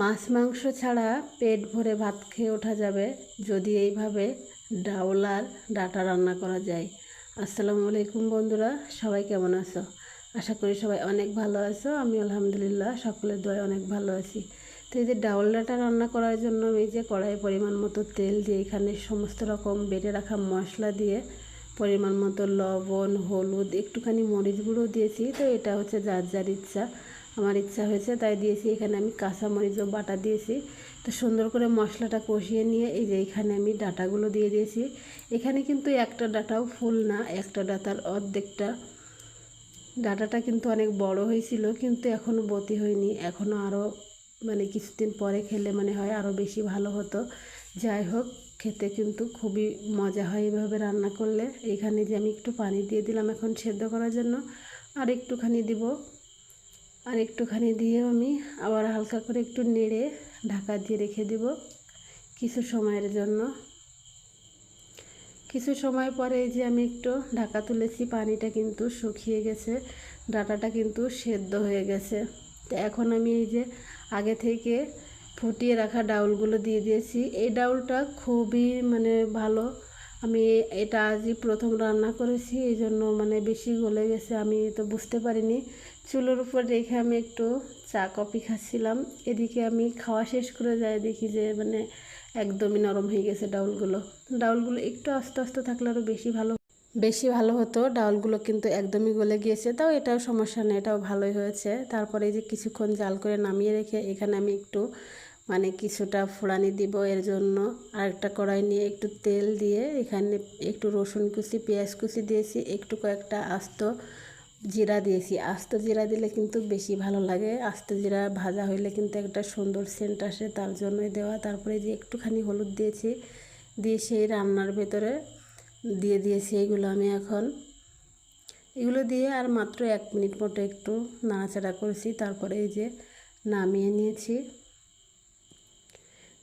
মাছ মাংস ছাড়া পেট ভরে ভাত খেয়ে ওঠা যাবে যদি এইভাবে ডাউল আর ডাটা রান্না করা যায়। আসসালামু আলাইকুম বন্ধুরা, সবাই কেমন আছো? আশা করি সবাই অনেক ভালো আছো, আমি আলহামদুলিল্লাহ সকলের দয় অনেক ভালো আছি। তো এই যে ডাউল ডাটা রান্না করার জন্য আমি যে কড়াই পরিমাণ মতো তেল দিয়ে এখানে সমস্ত রকম বেটে রাখা মশলা দিয়ে পরিমাণ মতো লবণ, হলুদ, একটুখানি মরিচ গুঁড়ো দিয়েছি। তো এটা হচ্ছে যার যার ইচ্ছা। আমার ইচ্ছা হয়েছে, তাই দিয়েছি। এখানে আমি কাঁচা মরিচও বাটা দিয়েছি। তো সুন্দর করে মশলাটা কষিয়ে নিয়ে এই যে এখানে আমি ডাটাগুলো দিয়ে দিয়েছি। এখানে কিন্তু একটা ডাটাও ফুল না, একটা ডাটার অর্ধেকটা। ডাটাটা কিন্তু অনেক বড় হয়েছিল, কিন্তু এখনও বতি হয়নি। এখনও আরও মানে কিছুদিন পরে খেলে মানে হয় আরও বেশি ভালো হতো। যাই হোক, খেতে কিন্তু খুবই মজা হয় এইভাবে রান্না করলে। এখানে যে আমি একটু পানি দিয়ে দিলাম এখন সেদ্ধ করার জন্য, আর একটুখানি দিব। আর একটুখানি দিয়ে আমি আবার হালকা করে একটু নেড়ে ঢাকা দিয়ে রেখে দেব কিছু সময়ের জন্য। কিছু সময় পরে যে আমি একটু ঢাকা তুলেছি, পানিটা কিন্তু শুকিয়ে গেছে, ডাটাটা কিন্তু সেদ্ধ হয়ে গেছে। তো এখন আমি এই যে আগে থেকে ফুটিয়ে রাখা ডাউলগুলো দিয়ে দিয়েছি। এই ডাউলটা খুবই মানে ভালো আমি এটা আজই প্রথম রান্না করেছি, এই জন্য মানে বেশি গলে গেছে, আমি তো বুঝতে পারিনি। চুলোর উপর রেখে আমি একটু চা, কফি খাচ্ছিলাম। এদিকে আমি খাওয়া শেষ করে যাই, দেখি যে মানে একদমই নরম হয়ে গেছে ডাউলগুলো। ডাউলগুলো একটু আস্তে আস্তে থাকলে আরও বেশি ভালো বেশি ভালো হতো। ডাউলগুলো কিন্তু একদমই গলে গিয়েছে, তাও এটাও সমস্যা নেই, এটাও ভালোই হয়েছে। তারপরে এই যে কিছুক্ষণ জাল করে নামিয়ে রেখে এখানে আমি একটু মানে কিছুটা ফোড়ানি দিব এর জন্য। আরেকটা কড়াই নিয়ে একটু তেল দিয়ে এখানে একটু রসুন কুচি, পেঁয়াজ কুচি দিয়েছি, একটু কয়েকটা আস্ত জিরা দিয়েছি। আস্ত জিরা দিলে কিন্তু বেশি ভালো লাগে। আস্ত জিরা ভাজা হইলে কিন্তু একটা সুন্দর সেন্ট আসে তার জন্যই দেওয়া। তারপরে যে একটুখানি হলুদ দিয়েছি, দিয়ে সেই রান্নার ভেতরে দিয়ে দিয়েছি এইগুলো আমি এখন। এগুলো দিয়ে আর মাত্র এক মিনিট মতো একটু নাড়াচাড়া করেছি। তারপরে এই যে নামিয়ে নিয়েছি।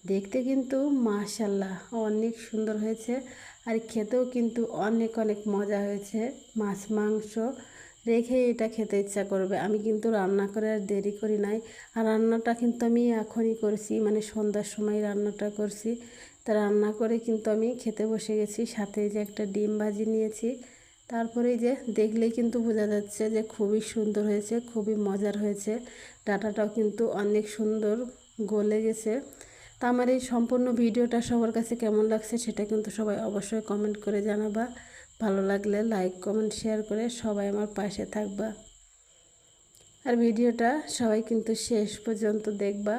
দেখতে কিন্তু মাশাল্লাহ অনেক সুন্দর হয়েছে। আর খেতেও কিন্তু অনেক অনেক মজা হয়েছে। মাছ, মাংস রেখে এটা খেতে ইচ্ছা করবে। আমি কিন্তু রান্না করে আর দেরি করি নাই। আর রান্নাটা কিন্তু আমি এখনই করছি মানে সন্ধ্যার সময় রান্নাটা করছি। তা রান্না করে কিন্তু আমি খেতে বসে গেছি। সাথে যে একটা ডিম ভাজি নিয়েছি। তারপরে যে দেখলেই কিন্তু বোঝা যাচ্ছে যে খুবই সুন্দর হয়েছে, খুবই মজার হয়েছে। ডাটাটাও কিন্তু অনেক সুন্দর গলে গেছে। আমার এই সম্পূর্ণ ভিডিওটা সবার কাছে কেমন লাগছে সেটা কিন্তু সবাই অবশ্যই কমেন্ট করে জানাবা। ভালো লাগলে লাইক কমেন্ট শেয়ার করে সবাই আমার পাশে থাকবা। আর ভিডিওটা সবাই কিন্তু শেষ পর্যন্ত দেখবা।